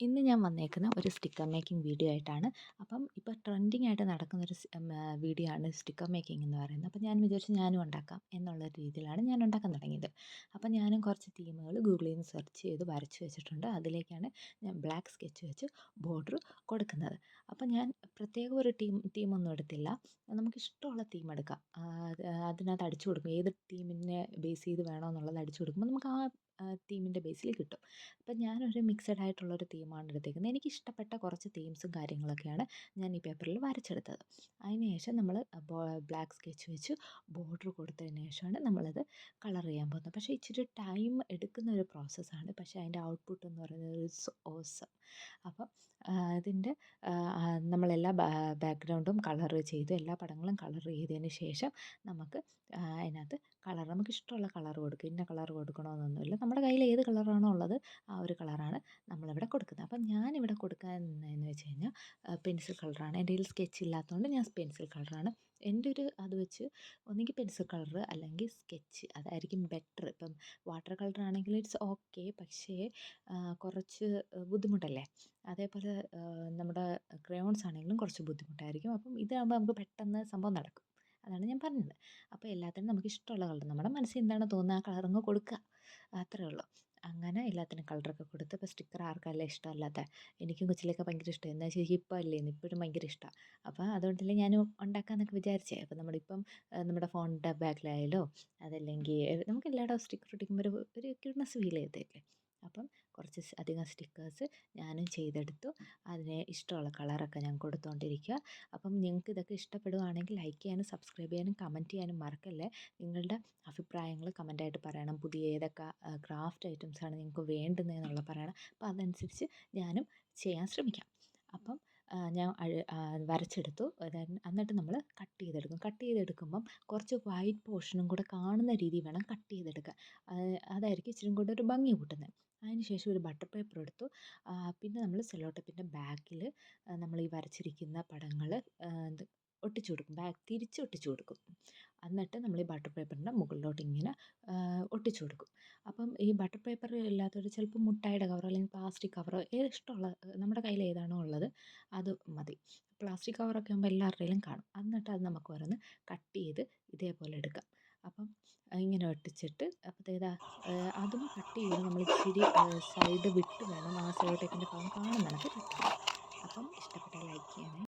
ഇന്ന് ഞാൻ വന്നേക്കുന്ന ഒരു സ്റ്റിക്കർ മേക്കിംഗ് വീഡിയോ ആയിട്ടാണ്. അപ്പം ഇപ്പോൾ ട്രെൻഡിങ് ആയിട്ട് നടക്കുന്ന ഒരു വീഡിയോ ആണ് സ്റ്റിക്കർ മേക്കിംഗ് എന്ന് പറയുന്നത്. അപ്പം ഞാൻ വിചാരിച്ചു ഞാനും ഉണ്ടാക്കാം എന്നുള്ള രീതിയിലാണ് ഞാൻ ഉണ്ടാക്കാൻ തുടങ്ങിയത്. അപ്പം ഞാനും കുറച്ച് തീമുകൾ ഗൂഗിളിൽ നിന്ന് സെർച്ച് ചെയ്ത് വരച്ച് വെച്ചിട്ടുണ്ട്. അതിലേക്കാണ് ഞാൻ ബ്ലാക്ക് സ്കെച്ച് വെച്ച് ബോർഡർ കൊടുക്കുന്നത്. അപ്പം ഞാൻ പ്രത്യേകം ഒരു ടീം തീമൊന്നും എടുത്തില്ല. നമുക്ക് ഇഷ്ടമുള്ള തീം എടുക്കാം. അതിനകത്ത് അടിച്ചു കൊടുക്കും. ഏത് തീമിനെ ബേസ് ചെയ്ത് വേണമെന്നുള്ളത് അടിച്ചു കൊടുക്കുമ്പോൾ നമുക്ക് ആ തീമിന്റെ ബേസിൽ കിട്ടും. അപ്പം ഞാനൊരു മിക്സഡ് ആയിട്ടുള്ളൊരു തീമാണ് എടുത്തേക്കുന്നത്. എനിക്ക് ഇഷ്ടപ്പെട്ട കുറച്ച് തീംസും കാര്യങ്ങളൊക്കെയാണ് ഞാൻ ഈ പേപ്പറിൽ വരച്ചെടുത്തത്. അതിന് ശേഷം നമ്മൾ ബ്ലാക്ക് സ്കെച്ച് വെച്ച് ബോർഡർ കൊടുത്തതിന് ശേഷമാണ് നമ്മളത് കളർ ചെയ്യാൻ പോകുന്നത്. പക്ഷേ ഇച്ചിരി ടൈം എടുക്കുന്ന ഒരു പ്രോസസ്സാണ്. പക്ഷേ അതിന്റെ ഔട്ട്പുട്ട് എന്ന് പറയുന്നത് ഇറ്റ്സ് ഓസം. അപ്പം ഇതിന്റെ നമ്മളെല്ലാ ബാക്ക്ഗ്രൗണ്ടും കളർ ചെയ്തു എല്ലാ പടങ്ങളും കളർ ചെയ്തതിന് ശേഷം നമുക്ക് അതിനകത്ത് കളർ നമുക്ക് ഇഷ്ടമുള്ള കളർ കൊടുക്കുക ഇന്ന കളർ കൊടുക്കണമെന്നൊന്നുമില്ല. നമ്മുടെ കയ്യിൽ ഏത് കളറാണോ ഉള്ളത് ആ ഒരു കളറാണ് നമ്മളിവിടെ കൊടുക്കുന്നത്. അപ്പം ഞാനിവിടെ കൊടുക്കുന്നതെന്ന് വെച്ച് കഴിഞ്ഞാൽ പെൻസിൽ കളറാണ്. എന്റെ കയ്യിൽ സ്കെച്ച് ഇല്ലാത്തതുകൊണ്ട് ഞാൻ പെൻസിൽ കളറാണ് എന്റെ ഒരു അത് വെച്ച് ഒന്നുകിൽ പെൻസിൽ കളർ അല്ലെങ്കിൽ സ്കെച്ച് അതായിരിക്കും ബെറ്റർ. ഇപ്പം വാട്ടർ കളർ ആണെങ്കിൽ ഇറ്റ്സ് ഓക്കെ പക്ഷേ കുറച്ച് ബുദ്ധിമുട്ടല്ലേ? അതേപോലെ നമ്മുടെ ക്രയോൺസ് ആണെങ്കിലും കുറച്ച് ബുദ്ധിമുട്ടായിരിക്കും. അപ്പം ഇതാകുമ്പോൾ നമുക്ക് പെട്ടെന്ന് സംഭവം നടക്കും. അതാണ് ഞാൻ പറഞ്ഞത്. അപ്പോൾ എല്ലാത്തിനും നമുക്ക് ഇഷ്ടമുള്ള കളർ നമ്മുടെ മനസ്സിൽ എന്താണ് തോന്നുന്നത് ആ കളറങ്ങ് കൊടുക്കുക. അത്രേ ഉള്ളൂ. അങ്ങനെ എല്ലാത്തിനും കളറൊക്കെ കൊടുത്ത് ഇപ്പോൾ സ്റ്റിക്കർ ആർക്കല്ല ഇഷ്ടമല്ലാത്ത. എനിക്കും കൊച്ചിലൊക്കെ ഭയങ്കര ഇഷ്ടമായി എന്താ വെച്ചാൽ ഇപ്പോൾ അല്ലേന്ന് ഇപ്പോഴും ഭയങ്കര ഇഷ്ടമാണ് അപ്പോൾ അതുകൊണ്ടല്ലേ ഞാൻ ഉണ്ടാക്കാമെന്നൊക്കെ വിചാരിച്ചേ. അപ്പോൾ നമ്മളിപ്പം നമ്മുടെ ഫോണിന്റെ ബാക്കിലായാലോ അതല്ലെങ്കിൽ നമുക്ക് എല്ലായിടവും സ്റ്റിക്കർ ഒട്ടിക്കുമ്പോൾ ഒരു ഒരു ക്യൂട്ട്നെസ് ഫീൽ ചെയ്തേക്കില്ലേ അപ്പം കുറച്ച് അധികം സ്റ്റിക്കേഴ്സ് ഞാനും ചെയ്തെടുത്തു. അതിന് ഇഷ്ടമുള്ള കളറൊക്കെ ഞാൻ കൊടുത്തുകൊണ്ടിരിക്കുക അപ്പം നിങ്ങൾക്ക് ഇതൊക്കെ ഇഷ്ടപ്പെടുകയാണെങ്കിൽ ലൈക്ക് ചെയ്യാനും സബ്സ്ക്രൈബ് ചെയ്യാനും കമന്റ് ചെയ്യാനും മറക്കല്ലേ? നിങ്ങളുടെ അഭിപ്രായങ്ങൾ കമന്റായിട്ട് പറയണം. പുതിയ ഏതൊക്കെ ക്രാഫ്റ്റ് ഐറ്റംസാണ് നിങ്ങൾക്ക് വേണ്ടുന്നതെന്നുള്ള പറയണം. അപ്പം അതനുസരിച്ച് ഞാനും ചെയ്യാൻ ശ്രമിക്കാം. അപ്പം ഞാൻ വരച്ചെടുത്തു. എന്നിട്ട് നമ്മൾ കട്ട് ചെയ്തെടുക്കും. കട്ട് ചെയ്തെടുക്കുമ്പം കുറച്ച് വൈറ്റ് പോർഷനും കൂടെ കാണുന്ന രീതിയിൽ വേണം കട്ട് ചെയ്തെടുക്കാൻ. അതായിരിക്കും ഇച്ചിരി കൂടെ ഒരു ഭംഗി കൂട്ടുന്നത്. അതിന് ശേഷം ഒരു ബട്ടർ പേപ്പർ എടുത്തു. പിന്നെ നമ്മൾ സെല്ലോ ബാക്കിൽ നമ്മൾ ഈ വരച്ചിരിക്കുന്ന പടങ്ങൾ ഒട്ടിച്ചു കൊടുക്കും. ബാക്ക് തിരിച്ച് ഒട്ടിച്ചു കൊടുക്കും. എന്നിട്ട് നമ്മൾ ഈ ബട്ടർ പേപ്പറിന്റെ മുകളിലോട്ട് ഇങ്ങനെ ഒട്ടിച്ചു കൊടുക്കും. അപ്പം ഈ ബട്ടർ പേപ്പർ ഇല്ലാത്തവർ ചിലപ്പോൾ മുട്ടായിയുടെ കവറോ അല്ലെങ്കിൽ പ്ലാസ്റ്റിക് കവറോ ഏത് ഇഷ്ടമുള്ള നമ്മുടെ കയ്യിൽ ഏതാണോ ഉള്ളത് അത് മതി. പ്ലാസ്റ്റിക് കവറൊക്കെ ആകുമ്പോൾ എല്ലാവരുടെയിലും കാണും. എന്നിട്ട് അത് നമുക്ക് ഓരോന്ന് കട്ട് ചെയ്ത് ഇതേപോലെ എടുക്കാം. അപ്പം ഇങ്ങനെ ഒട്ടിച്ചിട്ട് അപ്പോഴത്തേക്ക് അതും കട്ട് ചെയ്ത് നമ്മൾ ഇച്ചിരി സൈഡ് വിട്ട് വേണം ആ സൈഡ് ടേപ്പിന്റെ ഭാഗം കാണുന്ന കണക്ക് ചെയ്യാം അപ്പം ഇഷ്ടപ്പെട്ട ലൈക്ക് ചെയ്യണേ